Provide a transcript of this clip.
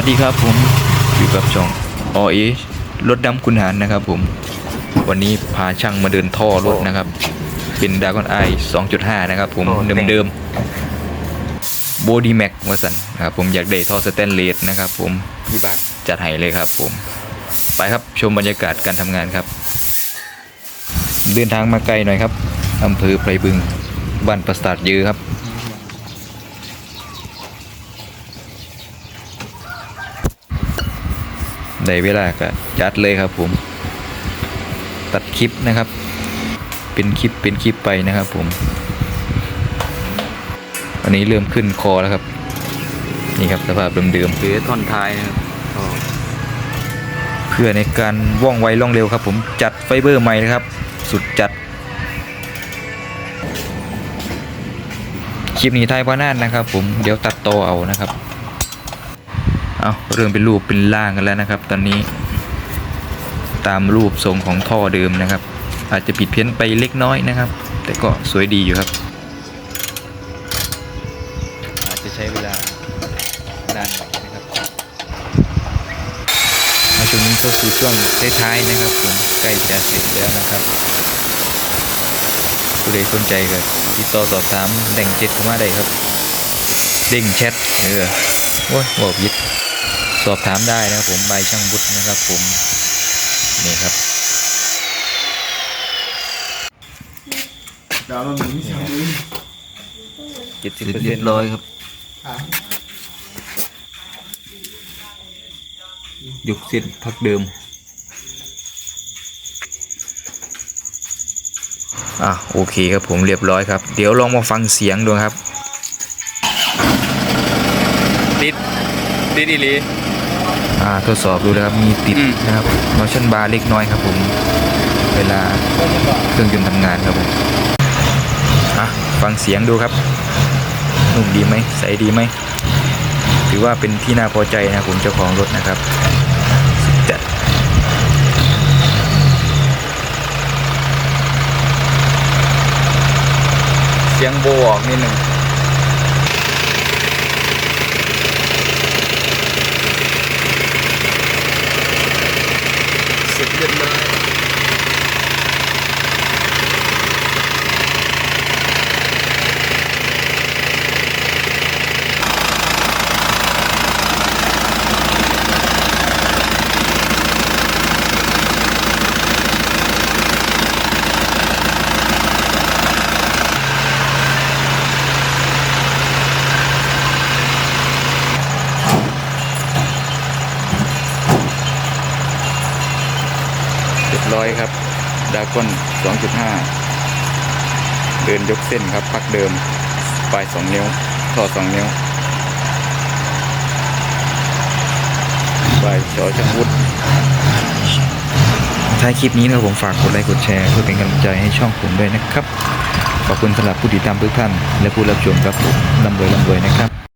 วัสดีครับผมอยู่กับช่องอเอรถดำคุณหารนะครับผม วันนี้พาช่างมาเดินท่อรถนะครับ เป็นดากอนไอ2.5 นะครับผมโอ้เจ๋งเดิมๆโบดีแม็กวสันนะครับผมอยากได้ท่อสแตนเลสนะครับผมกี่บาทจัดให้เลยครับผม ไปครับชมบรรยากาศการทำงานครับ เดินทางมาไกลหน่อยครับอำเภอไพรบึงบ้านประสาทยือครับ ได้เวลาก็จัดเลยครับผม ตัดคลิปนะครับ เป็นคลิปเป็นคลิปไปนะครับผมอันนี้เริ่มขึ้นคอแล้วครับ นี่ครับสภาพเดิมๆหรือท่อนท้ายนะครับก็เพื่อในการว่องไวล่องเร็วครับ ผมจัดไฟเบอร์ใหม่นะครับ สุดจัดคลิปนี้ไทยพานานนะครับ ผมเดี๋ยวตัดต่อเอานะครับ เอาเริ่มเป็นรูปเป็นร่างกันแล้วนะครับ ตอนนี้ ตามรูปทรงของท่อเดิมนะครับ อาจจะผิดเพี้ยนไปเล็กน้อยนะครับ แต่ก็สวยดีอยู่ครับ อาจจะใช้เวลานานหน่อยนะครับมาช่วงนี้ก็คือช่วงท้ายๆนะครับผมใกล้จะเสร็จแล้วนะครับผู้ใดสนใจก็ติดต่อสอบถามแด่งเจ็ดเข้ามาได้ครับเด้งแชทเออโอ้ยบอกยิด สอบถามได้นะครับผมใบช่างบุตรนะครับผมนี่ครับเดี๋ยวเราหนีช่างนี้เจ็ดสิบเสร็เปอจร์เรีเซ็ยนบต์ร้อยครับยกเส้นพักเดิม อะโอเคครับผมเรียบร้อยครับ เดี๋ยวลองมาฟังเสียงดูครับ ติดติดอีหลี อ่าทดสอบดูนะครับมีติดอืม นะครับมอชั่นบาร์เล็กน้อยครับผมเวลาเครื่องยนต์ทำงานครับผมอะฟังเสียงดูครับนุ่มดีไหมใสดีไหมถือว่าเป็นที่น่าพอใจนะผมเจ้าของรถนะครับสุดจัด เสียงโบออกนิดหนึ่ง เรียบร้อยครับดากอน2.5 เดินยกเส้นครับ พักเดิม ปลาย 2 นิ้วท่อ2 นิ้วปลายจอจังวุฒท้ายคลิปนี้นะผมฝากกดไลค์กดแชร์เพื่อเป็นกำลังใจให้ช่องผมด้วยนะครับ ขอบคุณสำหรับผู้ติดตามทุกท่านและผู้รับชมครับผมร่ำรวยร่ำรวยนะครับ